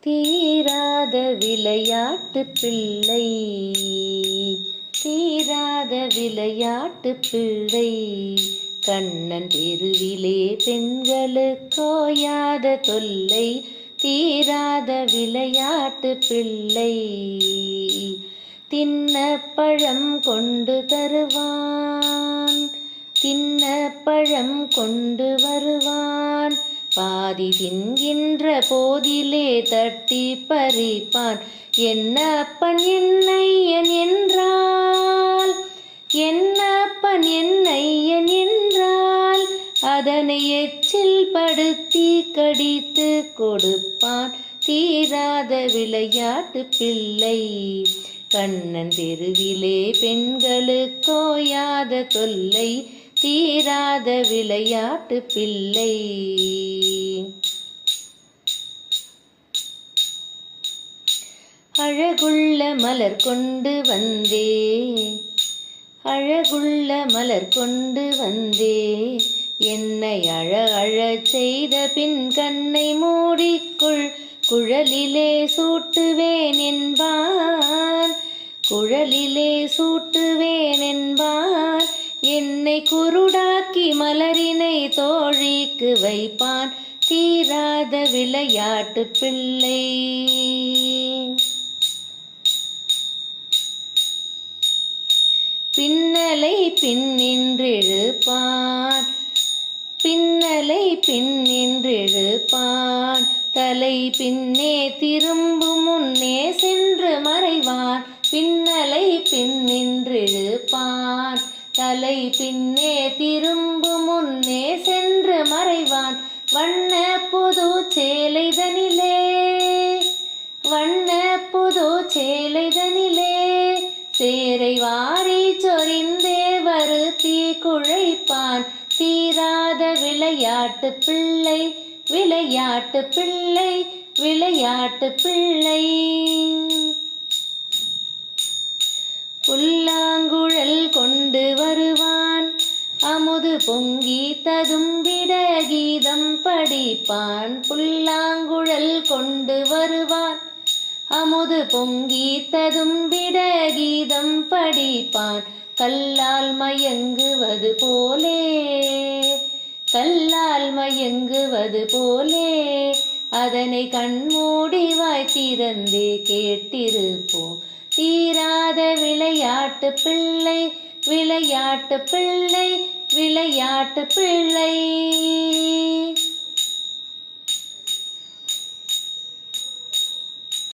தீராத விளையாட்டு பிள்ளை. தீராத விளையாட்டு பிள்ளை. கண்ணன் தெருவிலே பெண்களுக்கோயாத தொல்லை. தீராத விளையாட்டு பிள்ளை. தின்ன பழம் கொண்டு தருவான். தின்ன பழம் கொண்டு வருவான். பாதி தின்கின்ற போதிலே தட்டி பறிப்பான். என்னப்பன் என்னையன் என்றால் என்னப்பன் என்னையன் என்றால் அதனை எச்சில் படுத்தி கடித்து கொடுப்பான். தீராத விளையாட்டு பிள்ளை கண்ணன் தெருவிலே பெண்களுக்கோயாத தொல்லை தீராத விளையாட்டு பிள்ளை. அழகுள்ள மலர் கொண்டு வந்தே. அழகுள்ள மலர் கொண்டு வந்தே. என்னை அழ அழ செய்த பின் கண்ணை மூடிக்குள். குழலிலே சூட்டுவேன் என்பான் குழலிலே சூட்டுவேன் என்பான் என்னை குருடாக்கி மலரினை தோழிக்கு வைப்பான். தீராத விளையாட்டு பிள்ளை. பின்னலை பின்னின்றிழுப்பான். பின்னலை பின்னின்றிழுப்பான். தலை பின்னே திரும்பும் முன்னே தலை பின்னே திரும்பும் முன்னே சென்று மறைவான். வண்ண புது சேலைதனிலே வண்ண புது சேலைதனிலே சேரை வாரி சொரிந்தே வருத்தி குழைப்பான். தீராத விளையாட்டு பிள்ளை விளையாட்டு பிள்ளை விளையாட்டு பிள்ளை. புல்லாங்குழல் பொங்கி ததும்பிட கீதம் படிப்பான். புல்லாங்குழல் கொண்டு வருவான். அமுது பொங்கி ததும்பிட கீதம் படிப்பான். கல்லால் மயங்குவது போலே கல்லால் மயங்குவது போலே அதனை கண்மூடி வாய் திறந்தே கேட்டிருப்போம். தீராத விளையாட்டு பிள்ளை விளையாட்டு பிள்ளை விளையாட்டு பிள்ளை.